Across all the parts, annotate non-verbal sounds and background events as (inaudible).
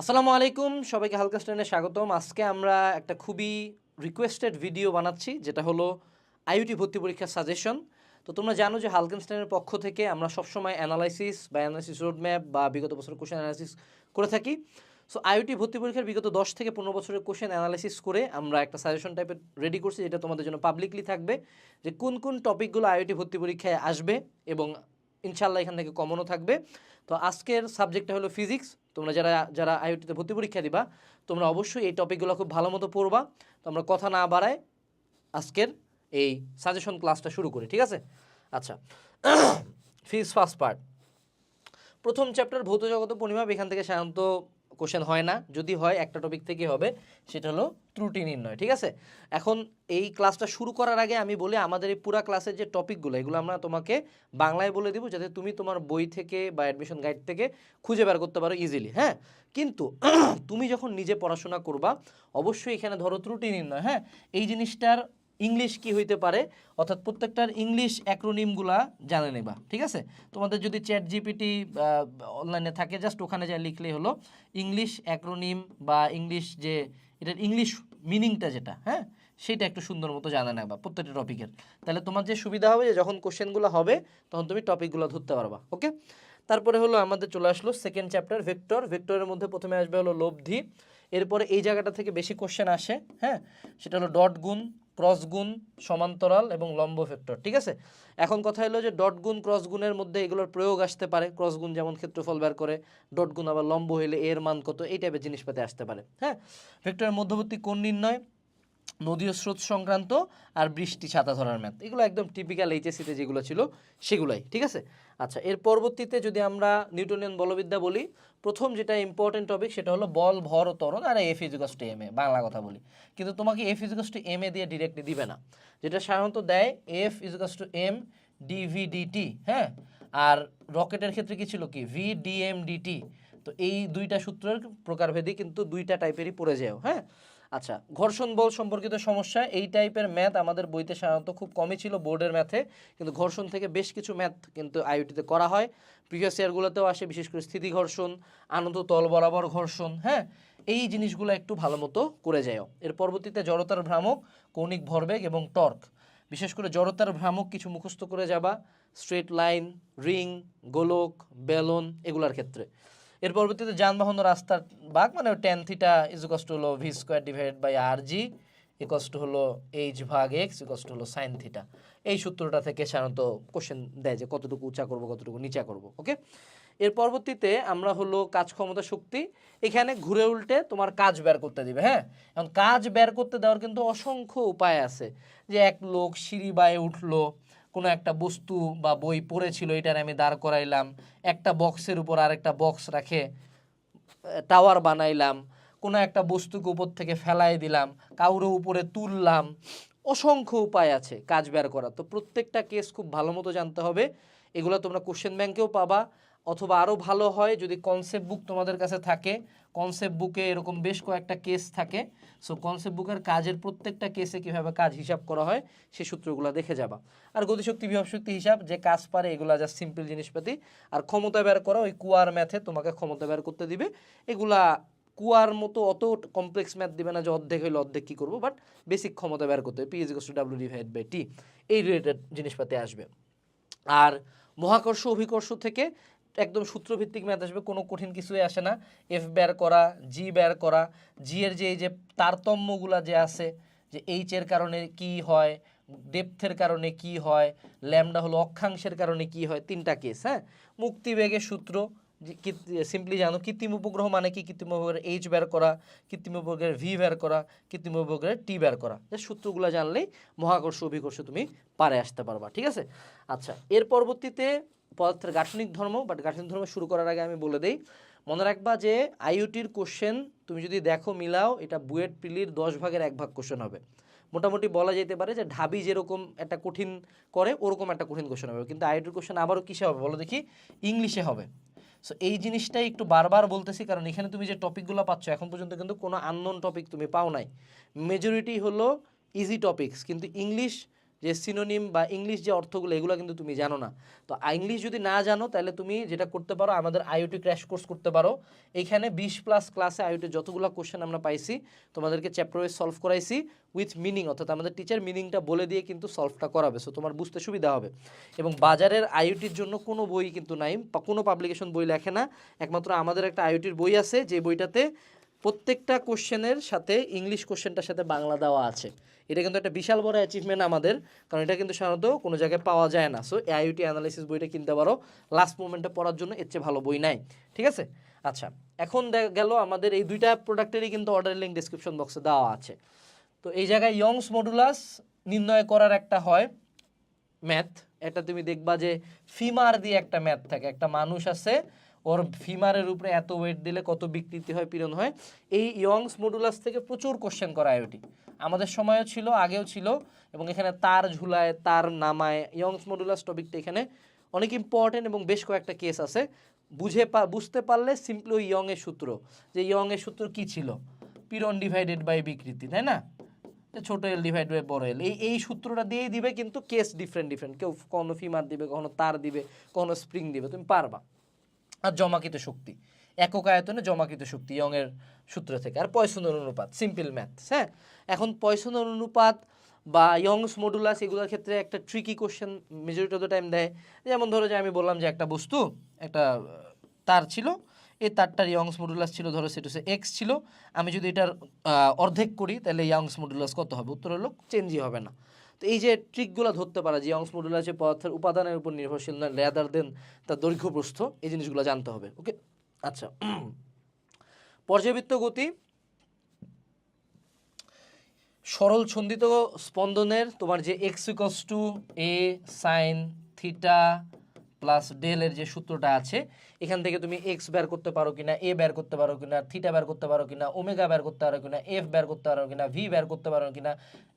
আসসালামু আলাইকুম, সবাইকে হালকা স্ট্যান্ডে স্বাগতম। আজকে আমরা একটা খুবই রিকোয়েস্টেড ভিডিও বানাচ্ছি, যেটা হলো আইইউটি ভর্তি পরীক্ষার সাজেশন তো তোমরা জানো যে হালকেনস্টাইনের পক্ষ থেকে আমরা সবসময় অ্যানালাইসিস বা অ্যানালাইসিস রোডম্যাপ বা বিগত বছর কোশ্চেন অ্যানালাইসিস করে থাকি। সো আইইউটি ভর্তি পরীক্ষার বিগত দশ থেকে পনেরো বছরের কোশ্চেন অ্যানালাইসিস করে আমরা একটা সাজেশন টাইপের রেডি করছি, যেটা তোমাদের জন্য পাবলিকলি থাকবে, যে কোন কোন টপিকগুলো আইইউটি ভর্তি পরীক্ষায় আসবে এবং ইনশাল্লাহ এখান থেকে কমনও থাকবে। তো আজকের সাবজেক্টটা হলো ফিজিক্স তোমরা যারা যারা আইওটিতে ভর্তি পরীক্ষা দিবা, তোমরা অবশ্যই এই টপিকগুলো খুব ভালো মতো পড়বা। তোমরা কথা না বাড়ায় আজকের এই সাজেশন ক্লাসটা শুরু করি, ঠিক আছে? আচ্ছা ফিজ ফার্স্ট পার্ট প্রথম চ্যাপ্টার ভৌত জগত পূর্ণিমা এখান থেকে সাধারণত কোশ্চেন হয় না। যদি হয়, একটা টপিক থেকে হবে, সেটা হলো ত্রুটি নির্ণয়, ঠিক আছে? এখন এই ক্লাসটা শুরু করার আগে আমি বলি, আমাদের এই পুরা ক্লাসের যে টপিকগুলো এগুলো আমরা তোমাকে বাংলায় বলে দিব, যাতে তুমি তোমার বই থেকে বা অ্যাডমিশন গাইড থেকে খুঁজে বের করতে পারো ইজিলি হ্যাঁ? কিন্তু (clears throat) তুমি যখন নিজে পড়াশোনা করবা, অবশ্যই এখানে ধরো ত্রুটি নির্ণয় হ্যাঁ? এই জিনিসটার ইংলিশ কি হইতে পারে? অর্থাৎ প্রত্যেকটার ইংলিশ অ্যাক্রোনিমগুলা জানে নেবা, ঠিক আছে? তোমাদের যদি চ্যাট জিপিটি অনলাইনে থাকে, জাস্ট ওখানে যা লিখলেই হলো, ইংলিশ অ্যাক্রোনিম বা ইংলিশ যে, এটার ইংলিশ মিনিংটা যেটা হ্যাঁ? সেটা একটু সুন্দর মতো জানা নেবা প্রত্যেকটা টপিকের। তাহলে তোমার যে সুবিধা হবে যে যখন কোশ্চেনগুলো হবে, তখন তুমি টপিকগুলো ধরতে পারবা, ওকে? তারপরে হলো আমাদের চলে আসলো সেকেন্ড চ্যাপ্টার ভেক্টর ভেক্টরের মধ্যে প্রথমে আসবে হলো লব্ধি। এরপরে এই জায়গাটা থেকে বেশি কোশ্চেন আসে হ্যাঁ? সেটা হলো ডট গুণ ক্রস গুণ সমান্তরাল এবং লম্ব ভেক্টর, ঠিক আছে? এখন কথা হলো যে ডট গুণ ক্রস গুণের মধ্যে এগুলোর প্রয়োগ আসতে পারে, ক্রস গুণ যেমন ক্ষেত্রফল বের করে, ডট গুণ আবার লম্ব হইলে এর মান কত, এই টাইপের জিনিসপাতি আসতে পারে হ্যাঁ? ভেক্টরের মধ্যবর্তী কোণ নির্ণয় নদীয় স্রোত সংক্রান্ত আর বৃষ্টি, ছাতা ধরার ম্যাথ এগুলো একদম টিপিক্যাল এইচএসিতে যেগুলো ছিল, সেগুলোই, ঠিক আছে? আচ্ছা এর পরবর্তীতে যদি আমরা নিউটনিয়ান বলবিদ্যা বলি, প্রথম যেটা ইম্পর্টেন্ট টপিক সেটা হলো বল, ভর ও ত্বরণ আর এফ ইজিকাস টু এম এ বাংলা কথা বলি। কিন্তু তোমাকে এফ ইজিকাস টু এম এ দিয়ে ডিরেক্টলি দিবে না। যেটা সাধারণত দেয় F ইজিকাস to M D V D T হ্যাঁ? আর রকেটের ক্ষেত্রে কি ছিল কি? ভি ডিএম ডিটি তো এই দুইটা সূত্রের প্রকারভেদে কিন্তু দুইটা টাইপেরই পড়ে যায় হ্যাঁ? আচ্ছা ঘর্ষণ বল সম্পর্কিত সমস্যা, এই টাইপের ম্যাথ আমাদের বইতে সাধারণত খুব কমই ছিল বোর্ডের ম্যাথে কিন্তু ঘর্ষণ থেকে বেশ কিছু ম্যাথ কিন্তু আইওটিতে করা হয়। প্রিভিয়াস ইয়ারগুলোতেও আসে, বিশেষ করে স্থিতি ঘর্ষণ আনন্দ তল বরাবর ঘর্ষণ হ্যাঁ? এই জিনিসগুলো একটু ভালো মতো করে যাও এর পরবর্তীতে জড়তার ভ্রামক, কৌণিক ভরবেগ এবং টর্ক। বিশেষ করে জড়তার ভ্রামক কিছু মুখস্থ করে যাবা স্ট্রেট লাইন রিং গোলক, বেলন, এগুলার ক্ষেত্রে। এর পরবর্তীতে যানবাহন রাস্তার বাঘ মানে টেন থিটা ইজুকষ্ট হলো V square divide by R G ইকস্ট হলো এইচ ভাগ এক্স ইকস্ট হলো সাইন থিটা এই সূত্রটা থেকে সাধারণত কোশ্চেন দেয় যে কতটুকু উঁচা করব, কতটুকু নিচা করব ওকে এর পরবর্তীতে আমরা হলো কাজ ক্ষমতা শক্তি, এখানে ঘুরে উল্টে তোমার কাজ বের করতে দিবে হ্যাঁ? এখন কাজ বের করতে দেওয়ার কিন্তু অসংখ্য উপায় আছে। যে এক লোক সিঁড়ি বায়ে উঠল কোনো একটা বস্তু বা বই পড়েছিল এটার আমি দাঁড় করাইলাম। একটা বক্সের উপর আরেকটা বক্স রাখে, টাওয়ার বানাইলাম। কোনো একটা বস্তুকে উপর থেকে ফেলাই দিলাম, কাউরে উপরে তুললাম। অসংখ্য উপায় আছে কাজ বের করা তো প্রত্যেকটা কেস খুব ভালো মতো জানতে হবে। এগুলো তোমরা কোশ্চেন ব্যাংকেও পাবা। অথবা আরও ভালো হয় যদি কনসেপ্ট বুক তোমাদের কাছে থাকে। কনসেপ্ট বুকে এরকম বেশ কয়েকটা কেস থাকে। সো কনসেপ্ট বুকের কাজের প্রত্যেকটা কেসে কীভাবে কাজ হিসাব করা হয়, সে সূত্রগুলো দেখে যাবা। আর গতিশক্তি, বিভব শক্তি হিসাব, যে কাজ পারে, এগুলা জাস্ট সিম্পল জিনিসপাতি। আর ক্ষমতা বের করা, ওই কুয়ার ম্যাথে তোমাকে ক্ষমতা বের করতে দিবে। এগুলা কুয়ার মতো অত কমপ্লেক্স ম্যাথ দিবে না যে অর্ধেক হইলে অর্ধেক কী করব বাট বেসিক ক্ষমতা বের করতে হবে। P ইজিকস to W divide by T এই রিলেটেড জিনিসপাতি আসবে। আর মহাকর্ষ, অভিকর্ষ থেকে একদম সূত্রভিত্তিক ম্যাথ আসবে, কোনো কঠিন কিছুই আসে না। এফ বের করা জি বের করা জি এর যে এই যে তারতম্যগুলা যে আছে, যে এইচ এর কারণে কি হয় ডেপথের কারণে কি হয় ল্যামডা হলো অক্ষাংশের কারণে কি হয়, তিনটা কেস হ্যাঁ? মুক্তিবেগের সূত্র সিম্পলি জানো, কৃত্রিম উপগ্রহ মানে কি? কৃত্রিম উপগ্রহের এইচ বের করা, কৃত্রিম উপগ্রহের ভি বের করা, কৃত্রিম উপগ্রহের টি বের করা। যে সূত্রগুলো জানলেই মহাকর্ষ অভিকর্ষ তুমি পারে আসতে পারবা, ঠিক আছে? আচ্ছা এর পরবর্তীতে পদার্থের গাঠনিক ধর্ম বাট গাঠনিক ধর্ম শুরু করার আগে আমি বলে দেই। মনে রাখবা যে আইইউটির কোশ্চেন তুমি যদি দেখো মিলাও, এটা বুয়েট পিলির দশ ভাগের এক ভাগ কোশ্চেন হবে। মোটামুটি বলা যেতে পারে যে ঢাবি যেরকম একটা কঠিন করে, ওরকম একটা কঠিন কোশ্চেন হবে। কিন্তু আইইউটির কোশ্চেন আবারও কিসে হবে? বলো দেখি, ইংলিশে হবে। সো এই জিনিসটাই একটু বারবার বলতেছি, কারণ এখানে তুমি যে টপিকগুলো পাচ্ছ, এখন পর্যন্ত কিন্তু কোনো আননোন টপিক তুমি পাও নাই। মেজরিটি হলো ইজি টপিকস কিন্তু ইংলিশ যে সিনোনিম বা ইংলিশ যে অর্থগুলো, এগুলো কিন্তু তুমি জানো না। তো ইংলিশ যদি না জানো, তাহলে তুমি যেটা করতে পারো, আমাদের আইওটি ক্র্যাশ কোর্স করতে পারো। এখানে বিশ প্লাস ক্লাসে আইওটি যতগুলো কোশ্চেন আমরা পাইছি, তোমাদেরকে চ্যাপ্টার ওয়াইজ সলভ করাইছি উইথ মিনিং অর্থাৎ আমাদের টিচার মিনিংটা বলে দিয়ে কিন্তু সলভটা করাবে। সো তোমার বুঝতে সুবিধা হবে। এবং বাজারের আইওটির জন্য কোনো বই কিন্তু নাই কোনো পাবলিকেশন বই লেখে না। একমাত্র আমাদের একটা আইওটির বই আছে, যে বইটাতে প্রত্যেকটা কোশ্চেনের সাথে ইংলিশ কোশ্চেনটার সাথে বাংলা দেওয়া আছে। এটা কিন্তু একটা বিশাল বড় অ্যাচিভমেন্ট আমাদের, কারণ এটা কিন্তু সাধারণত কোনো জায়গায় পাওয়া যায় না। সো আইওটি অ্যানালাইসিস বইটা কিনতে পারো লাস্ট মোমেন্টে পড়ার জন্য এর চেয়ে ভালো বই নাই। ঠিক আছে? আচ্ছা এখন দেখা গেল আমাদের এই দুইটা প্রোডাক্টেরই কিন্তু অর্ডার লিঙ্ক ডিসক্রিপশন বক্সে দেওয়া আছে। তো এই জায়গায় ইয়ংস মডুলাস নির্ণয় করার একটা হয় ম্যাথ এটা তুমি দেখবা যে ফিমার দিয়ে একটা ম্যাথ থাকে। একটা মানুষ আছে ওর ফিমারের উপরে এত ওয়েট দিলে কত বিকৃতি হয়, পীড়ন হয়। এই ইয়ংস মডুলাস থেকে প্রচুর কোশ্চেন করা আইওটি আমাদের সময়ও ছিল, আগেও ছিল, এবং এখানে তার ঝুলায়, তার নামায় ইয়ংস মডুলাস টপিকটা এখানে অনেক ইম্পর্টেন্ট এবং বেশ কয়েকটা কেস আছে। বুঝে পা, বুঝতে পারলে সিম্পলি ওই ইয়ংয়ের সূত্র, যে ইয়ংয়ের সূত্র কি ছিল? পীড়ন ডিভাইডেড বাই বিকৃতি, তাই না? ছোট এল ডিভাইড বাই বড় এল এই এই সূত্রটা দিয়েই দিবে, কিন্তু কেস ডিফারেন্ট ডিফারেন্ট কেউ কখনো ফিমার দিবে, কখনো তার দিবে, কখনো স্প্রিং দিবে, তুমি পারবা। আর জমাকৃত শক্তি। একক আয়তনে জমাকৃত শক্তি ইয়ং এর সূত্র থেকে। আর পয়সনের অনুপাত সিম্পল ম্যাথ হ্যাঁ? এখন পয়সনের অনুপাত বা ইয়ংস মডুলাস এগুলোর ক্ষেত্রে একটা tricky question majority of the time দেয়। যেমন ধরো যে আমি বললাম যে একটা বস্তু, একটা, তার ছিল, এই তারটার ইয়ংস মডুলাস ছিল, ধরো সেটা হচ্ছে এক্স ছিল। আমি যদি এটার অর্ধেক করি, তাহলে ইয়ংস মডুলাস কত হবে? উত্তর হলো চেঞ্জই হবে না। তো এই যে ট্রিকগুলো ধরতে পারা, যে অংশ মডুলার যে পদার্থের উপাদানের উপর নির্ভরশীল নয় লেদার দেন তার দৈর্ঘ্য প্রস্থ, এই জিনিসগুলো জানতে হবে ওকে আচ্ছা (clears throat) পর্যাবৃত্ত গতি, সরল ছন্দিত স্পন্দনের তোমার যে X equals to A sine theta plus ডেলের যে সূত্রটা আছে এখান থেকে তুমি এক্স বের করতে পারো কিনা এ বের করতে পারো কিনা থিটা বের করতে পারো কিনা ওমেগা বের করতে পারো কিনা এফ বের করতে পারো কিনা ভি বের করতে পারো কিনা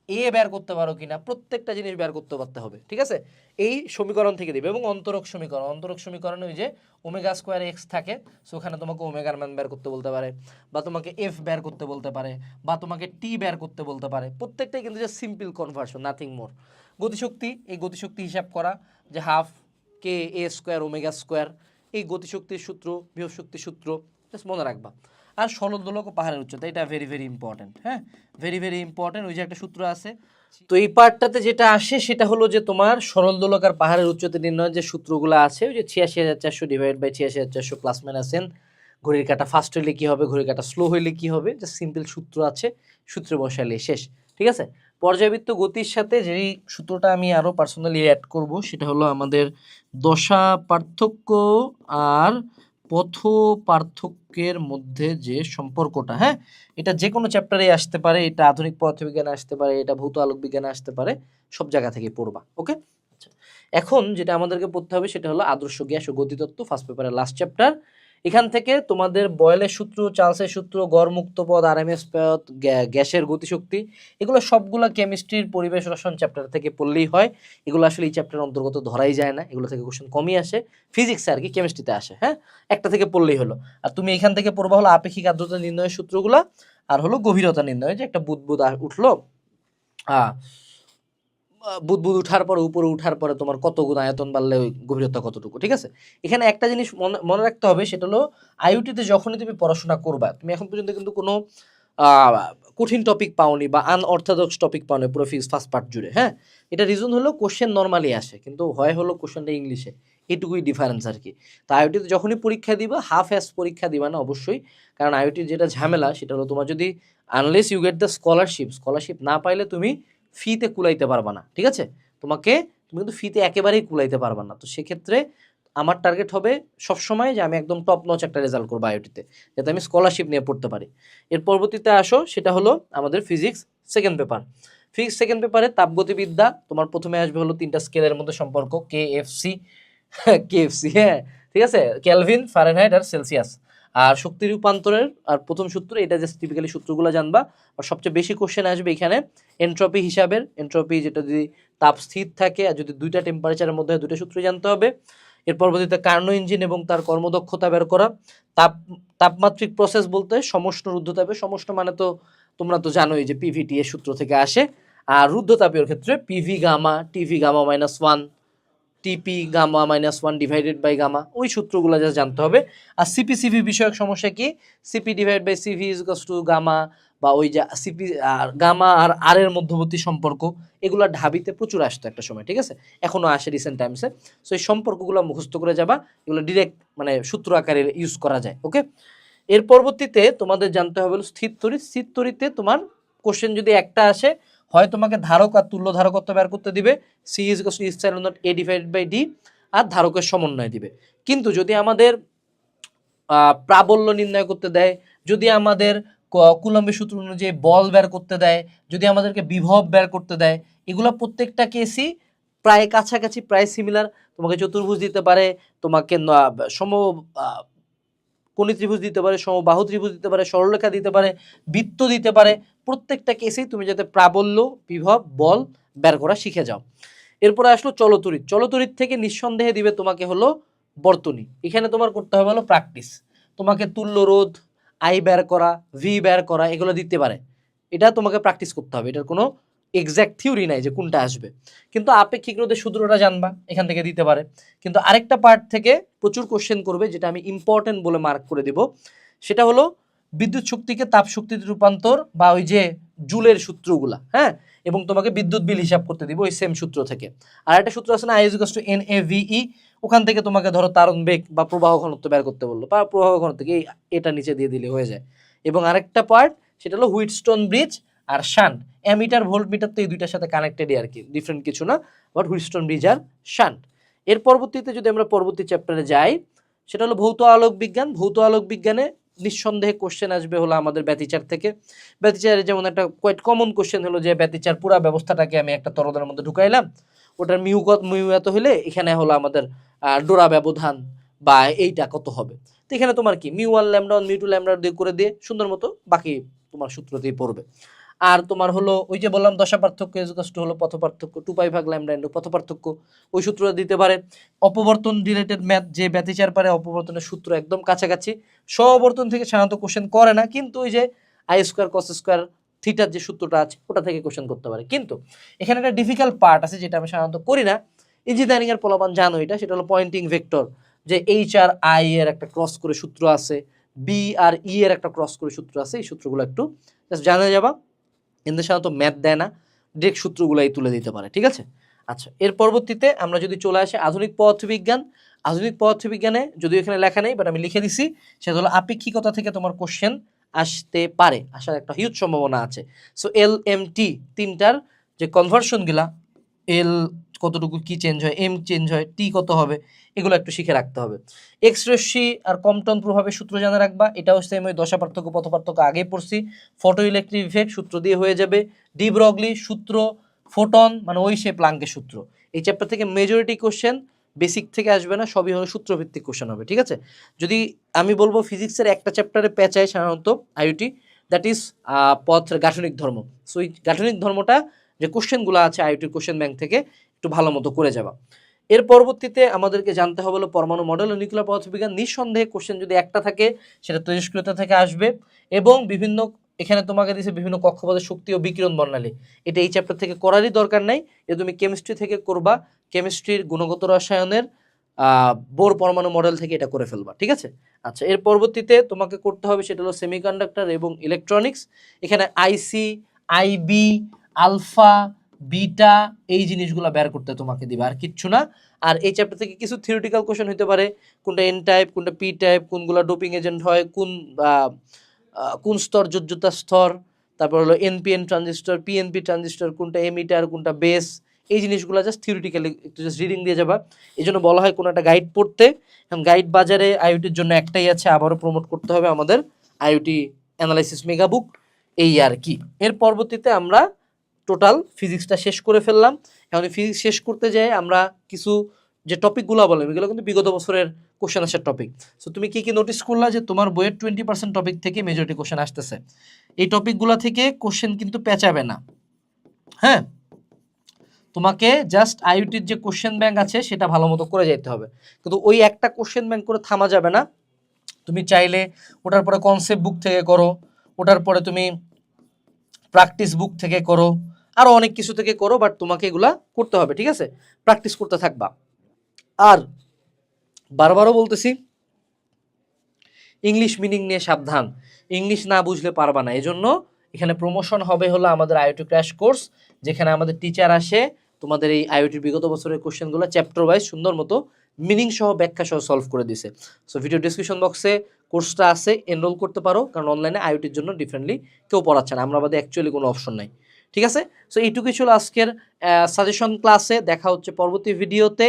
এ বের করতে পারো কিনা প্রত্যেকটা জিনিস বের করতে পারতে হবে ঠিক আছে এই সমীকরণ থেকে দিবে এবং অন্তরক সমীকরণ অন্তরক সমীকরণে ওই যে ওমেগা স্কোয়ার এক্স থাকে সো ওখানে তোমাকে ওমেগার মান বের করতে বলতে পারে বা তোমাকে এফ বের করতে বলতে পারে বা তোমাকে টি বের করতে বলতে পারে প্রত্যেকটাই কিন্তু যে সিম্পল কনভার্সন নাথিং মোর গতিশক্তি এই গতিশক্তি হিসাব করা যে half k A square, omega square, এই গতিশক্তির সূত্র বিভব শক্তির সূত্র জাস্ট মনে রাখবা। আর সরল দোলক ও পাহাড়ের উচ্চতা, এটা ভেরি ভেরি ইম্পর্টেন্ট হ্যাঁ? ভেরি ভেরি ইম্পর্টেন্ট ওই যে একটা সূত্র আছে। তো এই পার্টটাতে যেটা আসে, সেটা হলো যে তোমার সরল আর পাহাড়ের উচ্চতা নির্ণয়ের যে সূত্রগুলো আছে, ওই যে ছিয়াশি হাজার চারশো ডিভাইড বাই ছিয়াশি হাজার চারশো প্লাস মাইনাস এন ঘড়ির কাটা ফাস্ট হইলে কী হবে, ঘড়ির কাটা স্লো হইলে কী হবে যে সিম্পল সূত্র আছে, সূত্রে বসালে শেষ, ঠিক আছে? পর্যাবৃত্ত গতির সাথে যেই সূত্রটা আমি আরও পার্সোনালি অ্যাড করব, সেটা হলো আমাদের দশা পার্থক্য আর পথ পার্থক্যের মধ্যে যে সম্পর্কটা হ্যাঁ? এটা যে কোনো চ্যাপ্টারে আসতে পারে, এটা আধুনিক পদার্থবিজ্ঞানে আসতে পারে, এটা ভৌত আলোক বিজ্ঞানে আসতে পারে, সব জায়গা থেকে পড়বা ওকে আচ্ছা। এখন যেটা আমাদেরকে পড়তে হবে সেটা হলো আদর্শ গ্যাস ও গতিতত্ত্ব ফার্স্ট পেপারের লাস্ট চ্যাপ্টার এখান থেকে তোমাদের বয়েলের সূত্র, চার্লসের সূত্র গড় মুক্ত পদ আরএমএস পদ গ্যা- গ্যাসের গতিশক্তি, এগুলো সবগুলো কেমিস্ট্রির পরিবেশ রসায়ন চ্যাপ্টার থেকে পড়লেই হয়। এগুলো আসলে এই চ্যাপ্টারের অন্তর্গত ধরাই যায় না। এগুলো থেকে কোশ্চেন কমই আসে। ফিজিক্সে আর কি কেমিস্ট্রিতে আসে হ্যাঁ? একটা থেকে পড়লেই হলো। আর তুমি এখান থেকে পড়বা হলো আপেক্ষিক আর্দ্রতা নির্ণয়ের সূত্রগুলো, আর হলো গভীরতা নির্ণয়, যে একটা বুদবুদ উঠল। আহ বুদবুদ উঠার পরে, উপরে উঠার পরে তোমার কত গুণ আয়তন বাড়লে ওই গভীরতা কতটুকু, ঠিক আছে? এখানে একটা জিনিস মনে রাখতে হবে, সেটা হলো আইওটিতে যখনই তুমি পড়াশোনা করবা, তুমি এখন পর্যন্ত কিন্তু কোনো কঠিন টপিক পাওনি বা আনঅর্থোডক্স টপিক পাওনি, পুরো ফিজ ফার্স্ট পার্ট জুড়ে হ্যাঁ? এটা রিজন হলো কোশ্চেন নর্মালি আসে, কিন্তু হয় হলো কোশ্চেনটা ইংলিশে এটুকুই ডিফারেন্স আর কি। তো আইওটিতে যখনই পরীক্ষা দিবা হাফ অ্যাস পরীক্ষা দিবা না অবশ্যই, কারণ আইওটির যেটা ঝামেলা, সেটা হলো তোমার যদি unless you get the scholarship scholarship না পাইলে তুমি ফিতে কুলাইতে পারবা না, ঠিক আছে? তোমাকে, তুমি কিন্তু ফিতে একেবারেই কুলাইতে পারবা না। তো সেক্ষেত্রে আমার টার্গেট হবে সবসময় যে আমি একদম টপ নচ একটা রেজাল্ট করব আইওটিতে যাতে আমি স্কলারশিপ নিয়ে পড়তে পারি। এর পরবর্তীতে আসো, সেটা হলো আমাদের physics second paper physics second পেপারে তাপগতিবিদ্যা, তোমার প্রথমে আসবে হলো তিনটা স্কেলের মধ্যে সম্পর্ক K F C K F C হ্যাঁ ঠিক আছে? ক্যালভিন ফারেনহাইট আর সেলসিয়াস আর শক্তি রূপান্তরের, আর প্রথম সূত্র, এটা জাস্ট টিপিক্যালি সূত্রগুলো জানবা। আর সবচেয়ে বেশি কোশ্চেন আসবে এখানে এন্ট্রপি হিসাবের। এন্ট্রপি যেটা যদি তাপ স্থির থাকে, আর যদি দুইটা টেম্পারেচারের মধ্যে দুটো সূত্র জানতে হবে, এর পরবর্তীতে কার্নো ইঞ্জিন এবং তার কর্মদক্ষতা বের করা। তাপ, তাপমাত্রিক প্রসেস বলতে সমষ্ণ রুদ্ধতাপে সমষ্ণ মানে তো তোমরা তো জানোই যে পিভিটি এর সূত্র থেকে আসে। আর রুদ্ধতাপীয় ক্ষেত্রে PV gamma TV gamma minus one TP gamma minus one divided by gamma ওই সূত্রগুলো যা জানতে হবে। আর সিপি সিভি বিষয়ক সমস্যা কি? CP divide by CV is to gamma বা ওই যে সিপি আর গামা আর আর এর মধ্যবর্তী সম্পর্ক, এগুলো ঢাবিতে প্রচুর আসতো একটা সময়, ঠিক আছে? এখনও আসে রিসেন্ট টাইমসে সো এই সম্পর্কগুলো মুখস্থ করে যাবা, এগুলো ডিরেক্ট মানে সূত্র আকারে ইউজ করা যায় ওকে এর পরবর্তীতে তোমাদের জানতে হবে স্থির তড়িৎ। স্থির তড়িতে তোমার কোশ্চেন যদি একটা আসে হয় তোমাকে ধারক আর তুল্য ধারকত্ব বের করতে দিবে। C is ইস্টাইল naught A divide by d আর ধারকের সমন্বয় দিবে। কিন্তু যদি আমাদের প্রাবল্য নির্ণয় করতে দেয় যদি আমাদের ক- কুলম্বের সূত্র অনুযায়ী বল বের করতে দেয় যদি আমাদেরকে বিভব বের করতে দেয় এগুলো প্রত্যেকটা কেসই প্রায় কাছাকাছি প্রায় সিমিলার তোমাকে চতুর্ভুজ দিতে পারে তোমাকে সম আহ, ত্রিভুজ দিতে পারে সমবাহু ত্রিভুজ দিতে পারে সরলরেখা দিতে পারে বৃত্ত দিতে পারে। প্রত্যেকটা কেসেই তুমি যাতে প্রাবল্য, বিভব, বল বের করা শিখে যাও। এরপরে আসলো চলতরিৎ। চলতরিৎ থেকে নিঃসন্দেহে দিবে তোমাকে হলো বর্তনী। এখানে তোমার করতে হবে হলো প্র্যাকটিস তোমাকে তুল্য রোধ আই বের করা ভি বের করা, এগুলো দিতে পারে। এটা তোমাকে প্র্যাকটিস করতে হবে। এটার কোনো এক্স্যাক্ট থিওরি নাই যে কোনটা আসবে। কিন্তু আপেক্ষিক রোধের সূত্রটা জানবা, এখান থেকে দিতে পারে। কিন্তু আরেকটা পার্ট থেকে প্রচুর কোশ্চেন করবে, যেটা আমি ইম্পর্টেন্ট বলে মার্ক করে দেব। সেটা হলো বিদ্যুৎ শক্তিকে তাপ শক্তিতে রূপান্তর বা ওই যে জুলের সূত্রগুলা হ্যাঁ? এবং তোমাকে বিদ্যুৎ বিল হিসাব করতে দিব ওই সেম সূত্র থেকে। আর একটা সূত্র আছে না I is to n A v e ওখান থেকে তোমাকে ধরো তারণ বেগ বা প্রবাহ ঘনত্ব বের করতে বলল। বা প্রবাহ এই, এটা নিচে দিয়ে দিলে হয়ে যায়। এবং আরেকটা পার্ট সেটা হলো হুইটস্টোন ব্রিজ আর শান। অ্যামিটার ভোল্ট মিটার তো এই দুইটার সাথে কানেক্টেডই আর কি ডিফারেন্ট কিছু না বাট হুইটস্টোন ব্রিজ আর শান। এর পরবর্তীতে যদি আমরা পরবর্তী চ্যাপ্টারে যাই, সেটা হলো ভৌত আলোক বিজ্ঞান। ভৌত আলোক বিজ্ঞানে নিঃসন্দেহে কোশ্চেন আসবে হলো আমাদের ব্যতিচার থেকে। ব্যতিচারে যেমন একটা কোয়াইট কমন কোশ্চেন হলো যে, ব্যতিচার পুরা ব্যবস্থাটাকে আমি একটা তরদের মধ্যে ঢুকাইলাম। ওটার মিউ মিউয়াত হলে এখানে হলো আমাদের ডোরা ব্যবধান বা এইটা কত হবে? তো এখানে তোমার কি? Mu one lambda one mu two lambda দিয়ে করে দিয়ে সুন্দর মতো বাকি তোমার সূত্রতেই পড়বে। আর তোমার হলো, ওই যে বললাম দশা পার্থক্য হলো পথ পার্থক্য টু পাই ভাগ ল্যামডা ইন্টু পথ পার্থক্য ওই সূত্রটা দিতে পারে, অপবর্তন রিলেটেড ম্যাথ যে ব্যতিচার পারে অপবর্তনের সূত্র একদম কাছাকাছি। সবর্তন থেকে সাধারণত কোশ্চেন করে না, কিন্তু ওই যে আই স্কোয়ার কস স্কোয়ার থিটার যে সূত্রটা আছে, ওটা থেকে কোশ্চেন করতে পারে। কিন্তু এখানে একটা ডিফিকাল্ট পার্ট আছে যেটা আমি সাধারণত করি না। ইঞ্জিনিয়ারিং এর ফলাফল জানো এটা, সেটা হলো পয়েন্টিং ভেক্টর যে এইচ আর আই এর একটা ক্রস করে সূত্র আছে বি আর ই এর একটা ক্রস করে সূত্র আছে, এই সূত্রগুলো একটু জানা যাবা। কিন্তু সাধারণত ম্যাথ দেয় না ডিরেক্ট সূত্রগুলাই তুলে দিতে পারে, ঠিক আছে? আচ্ছা এর পরবর্তীতে আমরা যদি চলে আসি আধুনিক পদার্থবিজ্ঞান। আধুনিক পদার্থবিজ্ঞানে যদি এখানে লেখা নেই বাট আমি লিখে দিছি, সেটা হলো আপেক্ষিকতা থেকে তোমার কোশ্চেন আসতে পারে, আসার একটা হিউজ সম্ভাবনা আছে। সো এল এম টি তিনটার যে কনভার্সনগুলা এল কতটুকু কি চেঞ্জ হয় এম চেঞ্জ হয় টি কত হবে, এগুলো একটু শিখে রাখতে হবে। এক্স রশ্মি আর কম্পটন প্রভাবের সূত্র জানা রাখবা, এটাও সেম ওই দশা পার্থক্য, পথ পার্থক্য আগে পড়ছি। ফটো ইলেকট্রিক ইফেক্ট সূত্র দিয়ে হয়ে যাবে। ডি ব্রগলি সূত্র ফোটন মানে ওই সে প্লাঙ্কের সূত্র। এই চ্যাপ্টার থেকে মেজরিটি কোশ্চেন বেসিক থেকে আসবে না, সবই হলো সূত্রভিত্তিক কোশ্চেন হবে, ঠিক আছে? যদি আমি বলব ফিজিক্সের একটা চ্যাপ্টারে পেঁচায় সাধারণত আইওটি দ্যাট ইজ পথের গাঠনিক ধর্ম। সো এই গাঠনিক ধর্মটা যে কোশ্চেনগুলো আছে আইওটির কোশ্চেন ব্যাংক থেকে একটু ভালো মতো করে যাবা। এর পরবর্তীতে আমাদেরকে জানতে হবে হলো পরমাণু মডেল ও নিউক্লিয়ার পদার্থবিজ্ঞান নিঃসন্দেহে কোশ্চেন যদি একটা থাকে, সেটা তেজস্ক্রিয়তা থেকে আসবে এবং বিভিন্ন, এখানে তোমাকে দিয়েছে বিভিন্ন কক্ষপথের শক্তি ও বিকিরণ বর্ণালী। এটা এই চ্যাপ্টার থেকে করারই দরকার নাই। এটা তুমি কেমিস্ট্রি থেকে করবা কেমিস্ট্রির গুণগত রসায়নের বোর পরমাণু মডেল থেকে এটা করে ফেলবা, ঠিক আছে? আচ্ছা এর পরবর্তীতে তোমাকে করতে হবে সেটা হলো সেমিকন্ডাক্টর এবং ইলেকট্রনিক্স এখানে আইসি আইবি আলফা, বিটা এই জিনিসগুলো বের করতে তোমাকে দিবে, আর কিচ্ছু না। আর এই চ্যাপ্টার থেকে কিছু থিওরিটিক্যাল কোশ্চেন হতে পারে, কোনটা এন টাইপ কোনটা পি টাইপ কোনগুলো ডোপিং এজেন্ট হয়, কোন কোন স্তর, যোজ্যতা স্তর, তারপর হলো এনপিএন ট্রানজিস্টর পিএনপি ট্রানজিস্টর কোনটা এমিটার কোনটা বেস এই জিনিসগুলো জাস্ট থিওরিটিক্যালি একটু জাস্ট রিডিং দিয়ে যাবা। এই জন্য বলা হয় কোনো একটা গাইড পড়তে। এখন গাইড বাজারে আইওটির জন্য একটাই আছে, আবারও প্রমোট করতে হবে আমাদের আইওটি অ্যানালাইসিস মেগা বুক এই আর কি। এর পরবর্তীতে আমরা টোটাল ফিজিক্সটা শেষ করে ফেললাম। এখন ফিজিক্স শেষ করতে যাই আমরা কিছু যে টপিকগুলো বললাম, এগুলো কিন্তু বিগত বছরের কোশ্চেন আসার টপিক সো তুমি কি কি নোটিস করলা যে তোমার বইয়ের টোয়েন্টি পার্সেন্ট টপিক থেকে মেজরিটি কোশ্চেন আসতেছে? এই টপিকগুলো থেকে কোশ্চেন কিন্তু পেঁচাবে না। হ্যাঁ? তোমাকে জাস্ট আইউটির যে কোশ্চেন ব্যাংক আছে, সেটা ভালো মতো করে যেতে হবে। কিন্তু ওই একটা কোশ্চেন ব্যাংক করে থামা যাবে না। তুমি চাইলে ওটার পরে কনসেপ্ট বুক থেকে করো, ওটার পরে তুমি প্র্যাকটিস বুক থেকে করো। আরও অনেক কিছু থেকে করো বাট তোমাকে এগুলা করতে হবে, ঠিক আছে? প্র্যাকটিস করতে থাকবা। আর বারবারও বলতেছি ইংলিশ মিনিং নিয়ে সাবধান। ইংলিশ না বুঝলে পারবা না। এই জন্য এখানে প্রমোশন হবে হলো আমাদের আইওটি ক্র্যাশ কোর্স যেখানে আমাদের টিচার আসে, তোমাদের এই আইওটির বিগত বছরের কোশ্চেনগুলো চ্যাপ্টার ওয়াইজ সুন্দর মতো মিনিং সহ ব্যাখ্যা সহ সলভ করে দিছে। সো ভিডিও ডিসক্রিপশন বক্সে কোর্সটা আছে এনরোল করতে পারো, কারণ অনলাইনে আইওটির জন্য ডিফারেন্টলি কেউ পড়াচ্ছে না। আমরা আমাদের অ্যাকচুয়ালি কোনো অপশন নাই। ঠিক আছে? সো এইটুকুই ছিল আজকের সাজেশন ক্লাসে দেখা হচ্ছে পরবর্তী ভিডিওতে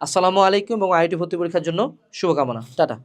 আসসালামু আলাইকুম এবং আইটি ভর্তি পরীক্ষার জন্য শুভকামনা। টাটা।